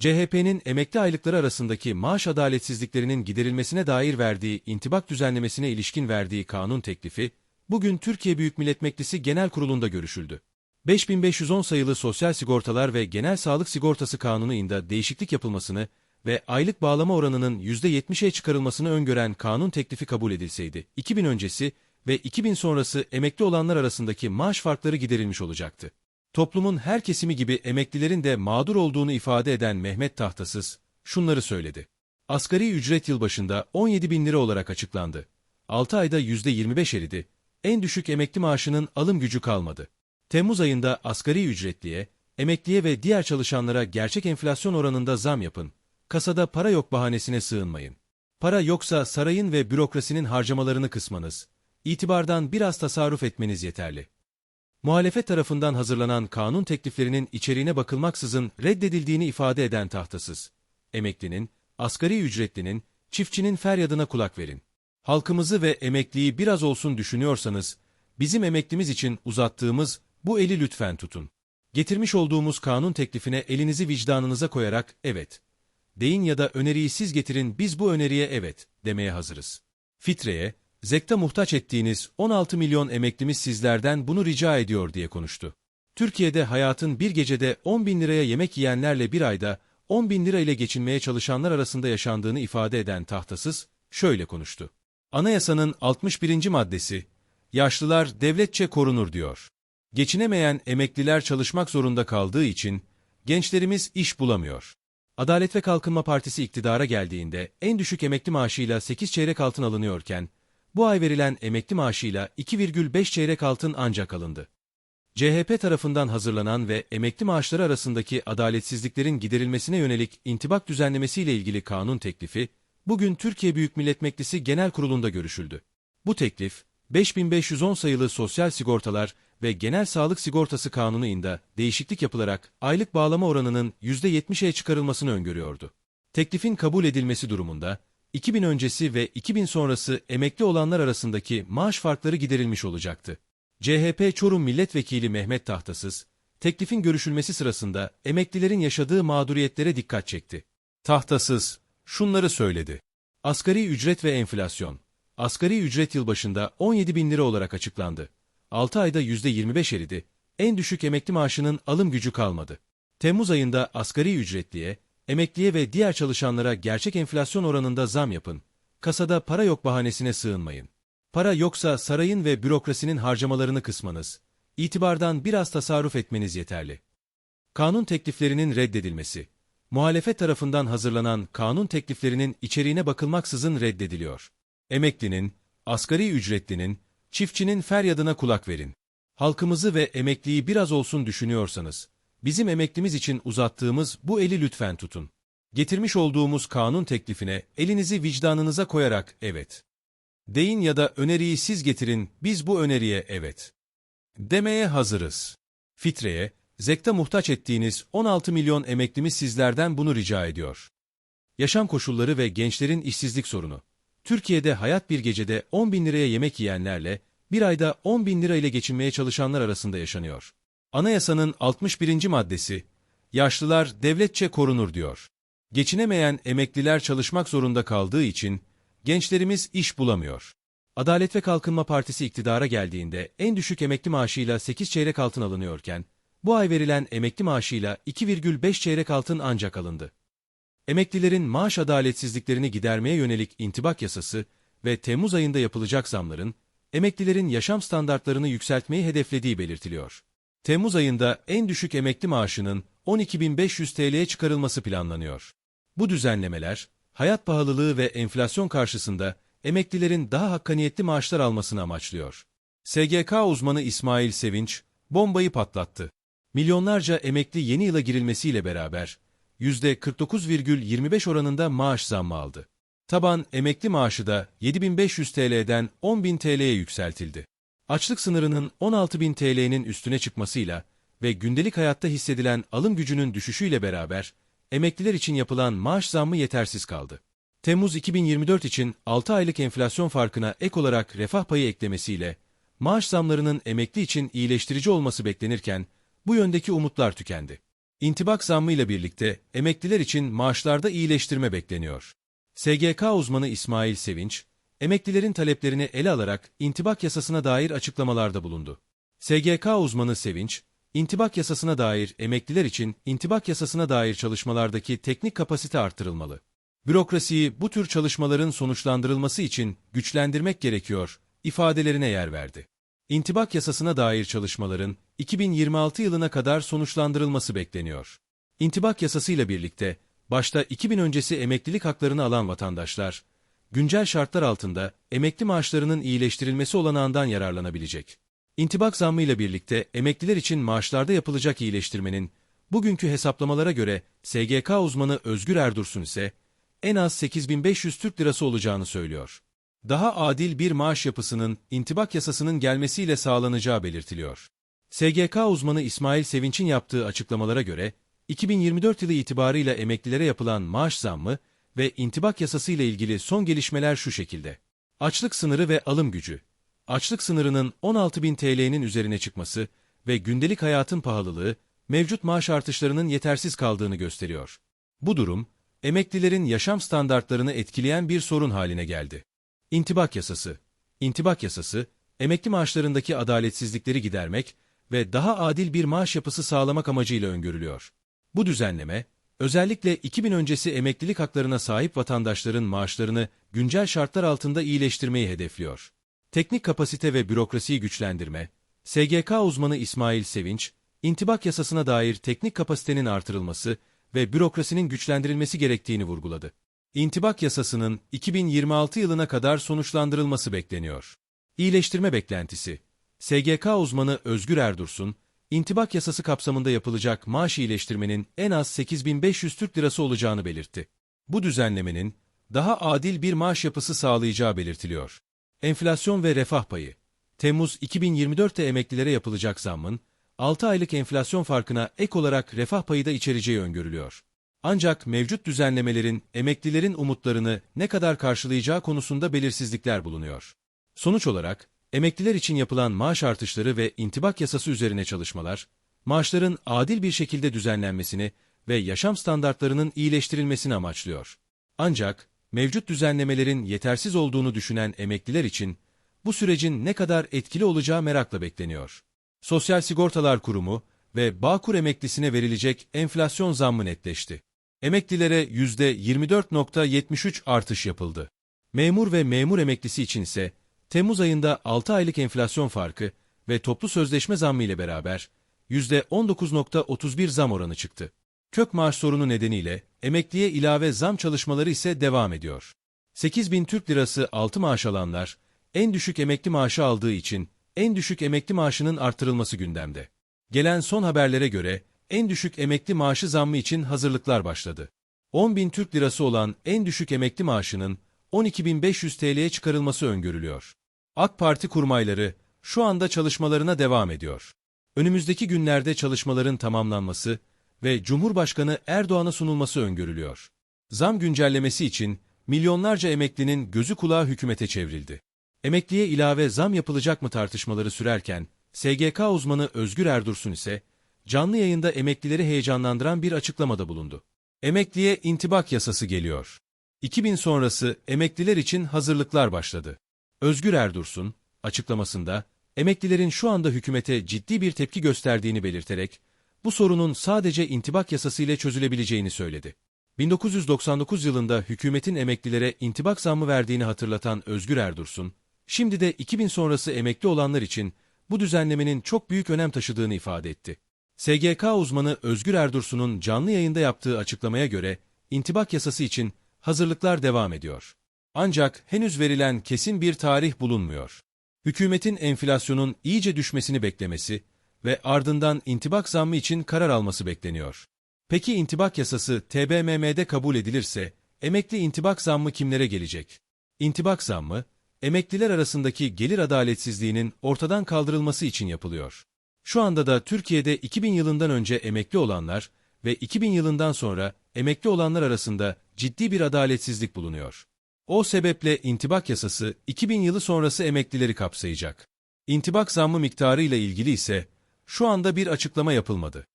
CHP'nin emekli aylıkları arasındaki maaş adaletsizliklerinin giderilmesine dair verdiği intibak düzenlemesine ilişkin verdiği kanun teklifi, bugün Türkiye Büyük Millet Meclisi Genel Kurulu'nda görüşüldü. 5510 sayılı Sosyal Sigortalar ve Genel Sağlık Sigortası Kanunu'nda değişiklik yapılmasını ve aylık bağlama oranının %70'e çıkarılmasını öngören kanun teklifi kabul edilseydi, 2000 öncesi ve 2000 sonrası emekli olanlar arasındaki maaş farkları giderilmiş olacaktı. Toplumun her kesimi gibi emeklilerin de mağdur olduğunu ifade eden Mehmet Tahtasız, şunları söyledi. Asgari ücret yılbaşında 17 bin lira olarak açıklandı. 6 ayda %25 eridi. En düşük emekli maaşının alım gücü kalmadı. Temmuz ayında asgari ücretliye, emekliye ve diğer çalışanlara gerçek enflasyon oranında zam yapın. Kasada para yok bahanesine sığınmayın. Para yoksa sarayın ve bürokrasinin harcamalarını kısmanız, itibardan biraz tasarruf etmeniz yeterli. Muhalefet tarafından hazırlanan kanun tekliflerinin içeriğine bakılmaksızın reddedildiğini ifade eden tahtasız. Emeklinin, asgari ücretlinin, çiftçinin feryadına kulak verin. Halkımızı ve emekliyi biraz olsun düşünüyorsanız, bizim emeklimiz için uzattığımız bu eli lütfen tutun. Getirmiş olduğumuz kanun teklifine elinizi vicdanınıza koyarak evet, deyin ya da öneriyi siz getirin biz bu öneriye evet demeye hazırız. Fitre'ye, Zekta muhtaç ettiğiniz 16 milyon emeklimiz sizlerden bunu rica ediyor diye konuştu. Türkiye'de hayatın bir gecede 10 bin liraya yemek yiyenlerle bir ayda 10 bin lira ile geçinmeye çalışanlar arasında yaşandığını ifade eden tahtasız şöyle konuştu. Anayasanın 61. maddesi, yaşlılar devletçe korunur diyor. Geçinemeyen emekliler çalışmak zorunda kaldığı için gençlerimiz iş bulamıyor. Adalet ve Kalkınma Partisi iktidara geldiğinde en düşük emekli maaşıyla 8 çeyrek altın alınıyorken, bu ay verilen emekli maaşıyla 2,5 çeyrek altın ancak alındı. CHP tarafından hazırlanan ve emekli maaşları arasındaki adaletsizliklerin giderilmesine yönelik intibak düzenlemesiyle ilgili kanun teklifi, bugün Türkiye Büyük Millet Meclisi Genel Kurulu'nda görüşüldü. Bu teklif, 5510 sayılı Sosyal Sigortalar ve Genel Sağlık Sigortası Kanunu'nda değişiklik yapılarak aylık bağlama oranının %70'e çıkarılmasını öngörüyordu. Teklifin kabul edilmesi durumunda, 2000 öncesi ve 2000 sonrası emekli olanlar arasındaki maaş farkları giderilmiş olacaktı. CHP Çorum Milletvekili Mehmet Tahtasız, teklifin görüşülmesi sırasında emeklilerin yaşadığı mağduriyetlere dikkat çekti. Tahtasız, şunları söyledi. Asgari ücret ve enflasyon. Asgari ücret yılbaşında 17 bin lira olarak açıklandı. 6 ayda %25 eridi. En düşük emekli maaşının alım gücü kalmadı. Temmuz ayında asgari ücretliye, emekliye ve diğer çalışanlara gerçek enflasyon oranında zam yapın. Kasada para yok bahanesine sığınmayın. Para yoksa sarayın ve bürokrasinin harcamalarını kısmanız, itibardan biraz tasarruf etmeniz yeterli. Kanun tekliflerinin reddedilmesi. Muhalefet tarafından hazırlanan kanun tekliflerinin içeriğine bakılmaksızın reddediliyor. Emeklinin, asgari ücretlinin, çiftçinin feryadına kulak verin. Halkımızı ve emekliyi biraz olsun düşünüyorsanız, bizim emeklimiz için uzattığımız bu eli lütfen tutun. Getirmiş olduğumuz kanun teklifine elinizi vicdanınıza koyarak evet. Deyin ya da öneriyi siz getirin, biz bu öneriye evet. Demeye hazırız. Fitre'ye, zekta muhtaç ettiğiniz 16 milyon emeklimiz sizlerden bunu rica ediyor. Yaşam koşulları ve gençlerin işsizlik sorunu. Türkiye'de hayat bir gecede 10 bin liraya yemek yiyenlerle, bir ayda 10 bin lira ile geçinmeye çalışanlar arasında yaşanıyor. Anayasanın 61. maddesi, yaşlılar devletçe korunur diyor. Geçinemeyen emekliler çalışmak zorunda kaldığı için, gençlerimiz iş bulamıyor. Adalet ve Kalkınma Partisi iktidara geldiğinde en düşük emekli maaşıyla 8 çeyrek altın alınıyorken, bu ay verilen emekli maaşıyla 2,5 çeyrek altın ancak alındı. Emeklilerin maaş adaletsizliklerini gidermeye yönelik intibak yasası ve Temmuz ayında yapılacak zamların, emeklilerin yaşam standartlarını yükseltmeyi hedeflediği belirtiliyor. Temmuz ayında en düşük emekli maaşının 12.500 TL'ye çıkarılması planlanıyor. Bu düzenlemeler, hayat pahalılığı ve enflasyon karşısında emeklilerin daha hakkaniyetli maaşlar almasını amaçlıyor. SGK uzmanı İsmail Sevinç, bombayı patlattı. Milyonlarca emekli yeni yıla girilmesiyle beraber, %49,25 oranında maaş zammı aldı. Taban emekli maaşı da 7500 TL'den 10.000 TL'ye yükseltildi. Açlık sınırının 16.000 TL'nin üstüne çıkmasıyla ve gündelik hayatta hissedilen alım gücünün düşüşüyle beraber, emekliler için yapılan maaş zammı yetersiz kaldı. Temmuz 2024 için 6 aylık enflasyon farkına ek olarak refah payı eklemesiyle, maaş zamlarının emekli için iyileştirici olması beklenirken, bu yöndeki umutlar tükendi. İntibak zammıyla birlikte emekliler için maaşlarda iyileştirme bekleniyor. SGK uzmanı İsmail Sevinç, emeklilerin taleplerini ele alarak intibak yasasına dair açıklamalarda bulundu. SGK uzmanı Sevinç, intibak yasasına dair emekliler için intibak yasasına dair çalışmalardaki teknik kapasite artırılmalı. Bürokrasiyi bu tür çalışmaların sonuçlandırılması için güçlendirmek gerekiyor, ifadelerine yer verdi. İntibak yasasına dair çalışmaların 2026 yılına kadar sonuçlandırılması bekleniyor. İntibak yasasıyla birlikte, başta 2000 öncesi emeklilik haklarını alan vatandaşlar, güncel şartlar altında emekli maaşlarının iyileştirilmesi olanağından yararlanabilecek. İntibak zammıyla birlikte emekliler için maaşlarda yapılacak iyileştirmenin, bugünkü hesaplamalara göre SGK uzmanı Özgür Erdursun ise, en az 8500 Türk lirası olacağını söylüyor. Daha adil bir maaş yapısının intibak yasasının gelmesiyle sağlanacağı belirtiliyor. SGK uzmanı İsmail Sevinç'in yaptığı açıklamalara göre, 2024 yılı itibarıyla emeklilere yapılan maaş zammı ve intibak yasası ile ilgili son gelişmeler şu şekilde. Açlık sınırı ve alım gücü. Açlık sınırının 16.000 TL'nin üzerine çıkması ve gündelik hayatın pahalılığı, mevcut maaş artışlarının yetersiz kaldığını gösteriyor. Bu durum, emeklilerin yaşam standartlarını etkileyen bir sorun haline geldi. İntibak yasası. İntibak yasası, emekli maaşlarındaki adaletsizlikleri gidermek ve daha adil bir maaş yapısı sağlamak amacıyla öngörülüyor. Bu düzenleme, özellikle 2000 öncesi emeklilik haklarına sahip vatandaşların maaşlarını güncel şartlar altında iyileştirmeyi hedefliyor. Teknik kapasite ve bürokrasiyi güçlendirme, SGK uzmanı İsmail Sevinç, intibak yasasına dair teknik kapasitenin artırılması ve bürokrasinin güçlendirilmesi gerektiğini vurguladı. İntibak yasasının 2026 yılına kadar sonuçlandırılması bekleniyor. İyileştirme beklentisi SGK uzmanı Özgür Erdursun, intibak yasası kapsamında yapılacak maaş iyileştirmenin en az 8500 Türk lirası olacağını belirtti. Bu düzenlemenin daha adil bir maaş yapısı sağlayacağı belirtiliyor. Enflasyon ve refah payı Temmuz 2024'te emeklilere yapılacak zammın, 6 aylık enflasyon farkına ek olarak refah payı da içereceği öngörülüyor. Ancak mevcut düzenlemelerin emeklilerin umutlarını ne kadar karşılayacağı konusunda belirsizlikler bulunuyor. Sonuç olarak, emekliler için yapılan maaş artışları ve intibak yasası üzerine çalışmalar, maaşların adil bir şekilde düzenlenmesini ve yaşam standartlarının iyileştirilmesini amaçlıyor. Ancak, mevcut düzenlemelerin yetersiz olduğunu düşünen emekliler için, bu sürecin ne kadar etkili olacağı merakla bekleniyor. Sosyal Sigortalar Kurumu ve Bağkur emeklisine verilecek enflasyon zammı netleşti. Emeklilere %24.73 artış yapıldı. Memur ve memur emeklisi için ise Temmuz ayında 6 aylık enflasyon farkı ve toplu sözleşme zammı ile beraber %19.31 zam oranı çıktı. Kök maaş sorunu nedeniyle emekliye ilave zam çalışmaları ise devam ediyor. 8 bin Türk lirası altı maaş alanlar, en düşük emekli maaşı aldığı için en düşük emekli maaşının artırılması gündemde. Gelen son haberlere göre en düşük emekli maaşı zammı için hazırlıklar başladı. 10 bin Türk lirası olan en düşük emekli maaşının 12.500 TL'ye çıkarılması öngörülüyor. AK Parti kurmayları şu anda çalışmalarına devam ediyor. Önümüzdeki günlerde çalışmaların tamamlanması ve Cumhurbaşkanı Erdoğan'a sunulması öngörülüyor. Zam güncellemesi için milyonlarca emeklinin gözü kulağı hükümete çevrildi. Emekliye ilave zam yapılacak mı tartışmaları sürerken, SGK uzmanı Özgür Erdursun ise, canlı yayında emeklileri heyecanlandıran bir açıklamada bulundu. Emekliye intibak yasası geliyor. 2000 sonrası emekliler için hazırlıklar başladı. Özgür Erdursun, açıklamasında, emeklilerin şu anda hükümete ciddi bir tepki gösterdiğini belirterek, bu sorunun sadece intibak yasası ile çözülebileceğini söyledi. 1999 yılında hükümetin emeklilere intibak zammı verdiğini hatırlatan Özgür Erdursun, şimdi de 2000 sonrası emekli olanlar için bu düzenlemenin çok büyük önem taşıdığını ifade etti. SGK uzmanı Özgür Erdursun'un canlı yayında yaptığı açıklamaya göre, intibak yasası için hazırlıklar devam ediyor. Ancak henüz verilen kesin bir tarih bulunmuyor. Hükümetin enflasyonun iyice düşmesini beklemesi ve ardından intibak zammı için karar alması bekleniyor. Peki intibak yasası TBMM'de kabul edilirse, emekli intibak zammı kimlere gelecek? İntibak zammı, emekliler arasındaki gelir adaletsizliğinin ortadan kaldırılması için yapılıyor. Şu anda da Türkiye'de 2000 yılından önce emekli olanlar ve 2000 yılından sonra emekli olanlar arasında ciddi bir adaletsizlik bulunuyor. O sebeple intibak yasası 2000 yılı sonrası emeklileri kapsayacak. İntibak zammı miktarı ile ilgili ise şu anda bir açıklama yapılmadı.